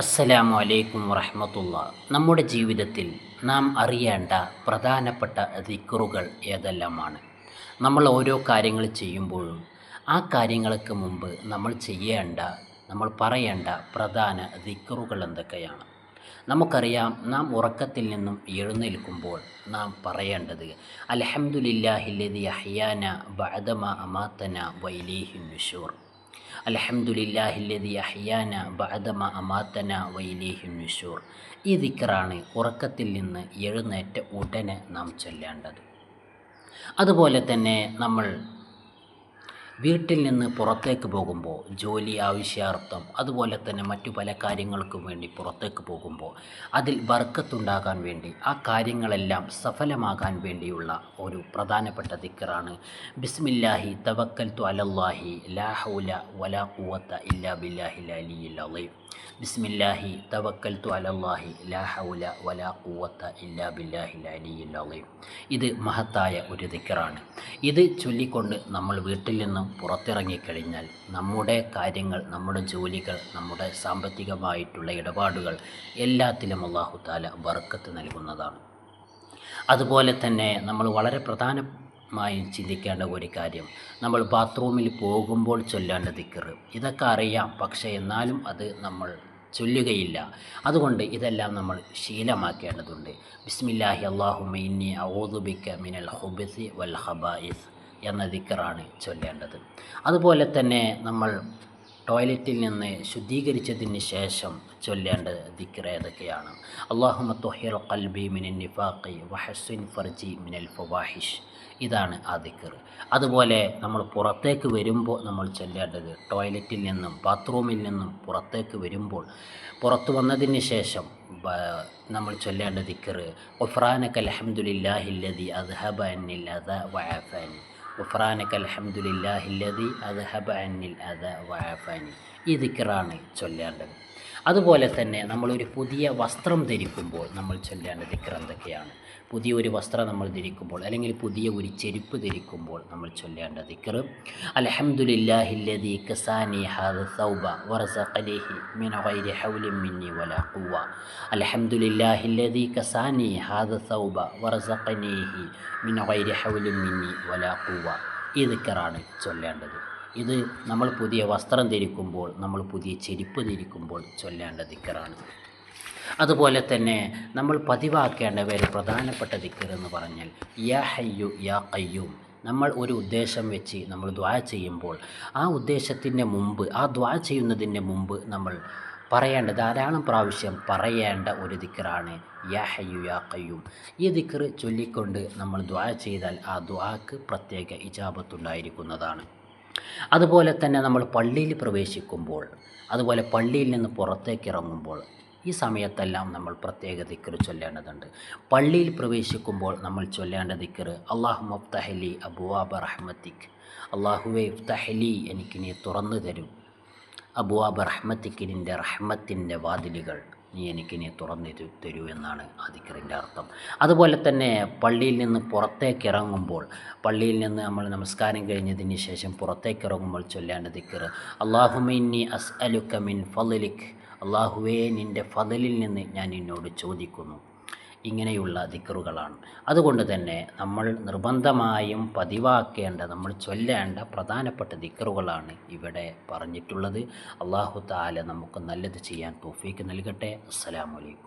അസ്സലാമു അലൈക്കും വറഹമത്തുള്ള നമ്മുടെ ജീവിതത്തിൽ നാം അറിയേണ്ട പ്രധാനപ്പെട്ട ദിക്കറുകൾ ഏതെല്ലാമാണ്? നമ്മൾ ഓരോ കാര്യങ്ങൾ ചെയ്യുമ്പോഴും ആ കാര്യങ്ങൾക്ക് മുമ്പ് നമ്മൾ ചെയ്യേണ്ട നമ്മൾ പറയേണ്ട പ്രധാന ദിക്കറുകൾ എന്തൊക്കെയാണ്? നമുക്കറിയാം നാം ഉറക്കത്തിൽ നിന്നും എഴുന്നേൽക്കുമ്പോൾ നാം പറയേണ്ടത് അലഹമുല്ലാഹില്ലതി അഹ്യാന ബഅദമ അമാത്തന വൈലീഹി നുഷൂർ. അലഹമുല്ലാഹില്ലതി അഹ്യാന ബഅദമ അമാത്തന വൈലേഹി നിഷൂർ ഈ ദിക്കറാണ് ഉറക്കത്തിൽ നിന്ന് എഴുന്നേറ്റ ഉടനെ നാം ചൊല്ലേണ്ടത്. അതുപോലെ തന്നെ നമ്മൾ വീട്ടിൽ നിന്ന് പുറത്തേക്ക് പോകുമ്പോൾ ജോലി ആവശ്യാർത്ഥം അതുപോലെ തന്നെ മറ്റു പല കാര്യങ്ങൾക്കും വേണ്ടി പുറത്തേക്ക് പോകുമ്പോൾ അതിൽ ബർക്കത്തുണ്ടാകാൻ വേണ്ടി ആ കാര്യങ്ങളെല്ലാം സഫലമാകാൻ വേണ്ടിയുള്ള ഒരു പ്രധാനപ്പെട്ട ദിക്കറാണ് ബിസ്മില്ലാഹി തവക്കൽ തു അലല്ലാഹി ലാ ഹൗല വലാ ഖുവത്ത ഇല്ലാ ബില്ലാഹി അലിയിൽ അലീം. ബിസ്മില്ലാഹി തവക്കൽ തു അലല്ലാഹി ലാ ഹൗല വലാ ഖുവത്ത ഇല്ലാ ബില്ലാഹി അലിയിൽ അലീം. ഇത് മഹത്തായ ഒരു ദിക്കറാണ് ഇത് ചൊല്ലിക്കൊണ്ട് നമ്മൾ വീട്ടിൽ നിന്നും പുറത്തിറങ്ങിക്കഴിഞ്ഞാൽ നമ്മുടെ കാര്യങ്ങൾ നമ്മുടെ ജോലികൾ നമ്മുടെ സാമ്പത്തികമായിട്ടുള്ള ഇടപാടുകൾ എല്ലാത്തിലും അള്ളാഹു താല ബർക്കത്ത് നൽകുന്നതാണ്. അതുപോലെ തന്നെ നമ്മൾ വളരെ പ്രധാനമായും ചിന്തിക്കേണ്ട ഒരു കാര്യം നമ്മൾ ബാത്റൂമിൽ പോകുമ്പോൾ ചൊല്ലേണ്ട ദിക്കറ് ഇതൊക്കെ അറിയാം പക്ഷേ എന്നാലും അത് നമ്മൾ ചൊല്ലുകയില്ല. അതുകൊണ്ട് ഇതെല്ലാം നമ്മൾ ശീലമാക്കേണ്ടതുണ്ട്. ബിസ്മില്ലാഹി അള്ളാഹു മൈന്നി ഔദുബിക്ക മിനൽ ഹുബിസി വൽ ഹബായിസ് എന്ന ദിക്കറാണ് ചൊല്ലേണ്ടത്. അതുപോലെ തന്നെ നമ്മൾ ടോയ്ലറ്റിൽ നിന്ന് ശുദ്ധീകരിച്ചതിന് ശേഷം ചൊല്ലേണ്ട ദിക്ർ ഏതൊക്കെയാണ്? അള്ളാഹുമ കൽബി മിനൽ നിഫാഖി വഹസ്വിൻ ഫർജി മിനൽ ഫവാഹിഷ്. ഇതാണ് ആ ദിക്കർ അതുപോലെ നമ്മൾ പുറത്തേക്ക് വരുമ്പോൾ നമ്മൾ ചൊല്ലേണ്ടത് ടോയ്ലറ്റിൽ നിന്നും ബാത്റൂമിൽ നിന്നും പുറത്തേക്ക് വരുമ്പോൾ പുറത്തു വന്നതിന് ശേഷം നമ്മൾ ചൊല്ലേണ്ട ദിക്കർ ഒഫ്രാനക്ക് അലഹമുല്ലാഹില്ലതി അദ്ഹബ അന്നിൽ അദ വഅഫാനി അലഹമുല്ലാഹില്ലതി അത് ഹബ അന്നിൽ അത വഅഫാനി ഈ ദിക്കറാണ് ചൊല്ലേണ്ടത്. അതുപോലെ തന്നെ നമ്മളൊരു പുതിയ വസ്ത്രം ധരിക്കുമ്പോൾ നമ്മൾ ചൊല്ലേണ്ട ദിക്കർ എന്തൊക്കെയാണ് പുതിയ വസ്ത്രം നമ്മൾ ധരിക്കുമ്പോൾ അല്ലെങ്കിൽ പുതിയ ഒരു ചെരുപ്പ് ധരിക്കുമ്പോൾ നമ്മൾ ചൊല്ലേണ്ട ദിക്കർ അലഹമുല്ലാഹില്ലതി കസാനി ഹാദ സൗബ വറസഖലിഹി മിന ഗൈരി ഹൗലിൻ മിന്നി വല ഖുവ അലഹമുല്ലാഹില്ലതി കസാനി ഹാദ സൗബ വറസഖനിഹി മിന ഗൈരി ഹൗലിൻ മിന്നി വല ഖുവ ഈ ചൊല്ലേണ്ടത്. ഇത് നമ്മൾ പുതിയ വസ്ത്രം ധരിക്കുമ്പോൾ നമ്മൾ പുതിയ ചെരുപ്പ് ധരിക്കുമ്പോൾ ചൊല്ലേണ്ട ദിക്കറാണ്. അതുപോലെ തന്നെ നമ്മൾ പതിവാക്കേണ്ട ഒരു പ്രധാനപ്പെട്ട ദിക്കർ എന്ന് പറഞ്ഞാൽ യാ ഹയ്യു യാ കയ്യൂം നമ്മൾ ഒരു ഉദ്ദേശം വെച്ച് നമ്മൾ ദ്വാ ചെയ്യുമ്പോൾ ആ ഉദ്ദേശത്തിന്റെ മുമ്പ് ആ ദ്വാ ചെയ്യുന്നതിന്റെ മുമ്പ് നമ്മൾ പറയേണ്ട ധാരാളം പ്രാവശ്യം പറയേണ്ട ഒരു ദിക്കറാണ് യാ ഹയ്യു യാ കയ്യൂം ഈ ദിക്കർ ചൊല്ലിക്കൊണ്ട് നമ്മൾ ദ്വാ ചെയ്താൽ ആ ദ്വാക്ക് പ്രത്യേക ഇജാബത്തുണ്ടായിരിക്കുന്നതാണ്. അതുപോലെ തന്നെ നമ്മൾ പള്ളിയിൽ പ്രവേശിക്കുമ്പോൾ അതുപോലെ പള്ളിയിൽ നിന്ന് പുറത്തേക്ക് ഇറങ്ങുമ്പോൾ ഈ സമയത്തെല്ലാം നമ്മൾ പ്രത്യേക ദിക്കർ ചൊല്ലേണ്ടതുണ്ട്. പള്ളിയിൽ പ്രവേശിക്കുമ്പോൾ നമ്മൾ ചൊല്ലേണ്ട ദിക്കർ അള്ളാഹു മുഫ്തഹലി അബുവാബ റഹ്മത്തിക് അള്ളാഹുവെ ഇഫ്തഹലി എനിക്ക് നീ തുറന്നു തരും. അബുവാബ റഹ്മത്തിക്ക് നിന്റെ റഹ്മത്തിന്റെ വാതിലുകൾ. നീ എനിക്ക് നീ തുറന്നു തരൂ എന്നാണ് അതിക്കറിന്റെ അർത്ഥം. അതുപോലെ തന്നെ പള്ളിയിൽ നിന്ന് പുറത്തേക്ക് ഇറങ്ങുമ്പോൾ പള്ളിയിൽ നിന്ന് നമ്മൾ നമസ്കാരം കഴിഞ്ഞതിന് ശേഷം പുറത്തേക്ക് ഇറങ്ങുമ്പോൾ ചൊല്ലേണ്ട ദിക്കർ അള്ളാഹുമിന്നി അസ് അലുക്കമിൻ മിൻ ഫലിക് അള്ളാഹുവേ നിന്റെ ഫതലിൽ നിന്ന് ഞാൻ നിന്നോട് ചോദിക്കുന്നു. ഇങ്ങനെയുള്ള ദിക്കറുകളാണ് അതുകൊണ്ട് തന്നെ നമ്മൾ നിർബന്ധമായും പതിവാക്കേണ്ട നമ്മൾ ചൊല്ലേണ്ട പ്രധാനപ്പെട്ട ദിക്കറുകളാണ് ഇവിടെ പറഞ്ഞിട്ടുള്ളത്. അള്ളാഹു താല നമുക്ക് നല്ലത് ചെയ്യാൻ തോഫീക്ക് നൽകട്ടെ. അസ്സലാമലൈക്കും